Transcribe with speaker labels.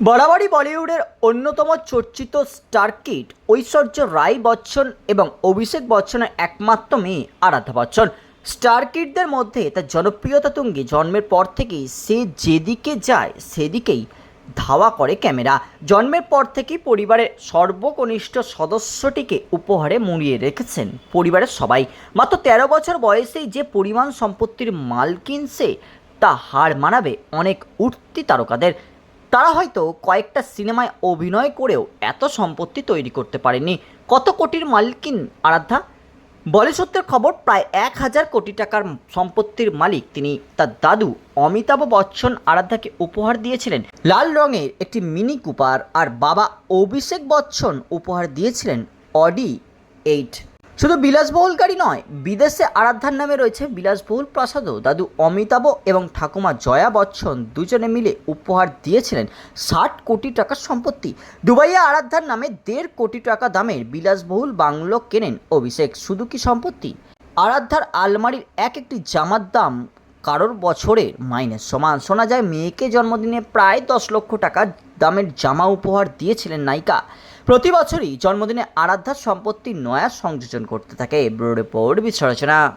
Speaker 1: বরাবরই বলিউডের অন্যতম চর্চিত স্টার কিট ঐশ্বর্য রায় বচ্চন এবং অভিষেক বচ্চনের একমাত্র মেয়ে আরাধ্যা বচ্চন। স্টার কিডদের মধ্যে তার জনপ্রিয়তা তুঙ্গে জন্মের পর থেকেই সে যেদিকে যায়, সেদিকেই ধাওয়া করে ক্যামেরা। জন্মের পর থেকেই পরিবারের সর্বকনিষ্ঠ সদস্যটিকে উপহারে মুড়িয়ে রেখেছেন পরিবারের সবাই। মাত্র তেরো বছর বয়সেই যে পরিমাণ সম্পত্তির মালকিন সে তা হার মানাবে অনেক উঠতি তারকাদের। তারা হয়তো কয়েকটা সিনেমায় অভিনয় করেও এত সম্পত্তি তৈরি করতে পারেনি কত কোটির মালকিন, আরাধ্যা? বলে সত্যের খবর, প্রায় এক হাজার কোটি টাকার সম্পত্তির মালিক। তিনি তার দাদু অমিতাভ বচ্চন আরাধ্যাকে উপহার দিয়েছিলেন। লাল রঙের একটি মিনি কুপার, আর বাবা অভিষেক বচ্চন উপহার দিয়েছিলেন অডি এইট। শুধু বিলাসবহুল নয়, বিদেশে আরাধ্যার নামে রয়েছে বিলাসবহুল প্রাসাদও। দাদু অমিতাভ এবং ঠাকুমা জয়া বচ্চন দুজনে মিলে উপহার দিয়েছিলেন ষাট কোটি টাকার সম্পত্তি। দুবাইয়ে আরাধ্যার নামে দেড় কোটি টাকা দামের বিলাসবহুল বাংলো কেনেন অভিষেক, শুধু কি সম্পত্তি? আরাধ্যার আলমারির এক একটি জামার দাম কারোর বছরের মাইনের সমান। শোনা যায়, মেয়েকে জন্মদিনে প্রায় দশ লক্ষ টাকা দামের জামা উপহার দিয়েছিলেন নায়িকা। প্রতি বছরই জন্মদিনে আরাধ্যার সম্পত্তি নয়া সংযোজন করতে থাকে, ব্যুরো রিপোর্ট বিশ্লেষণা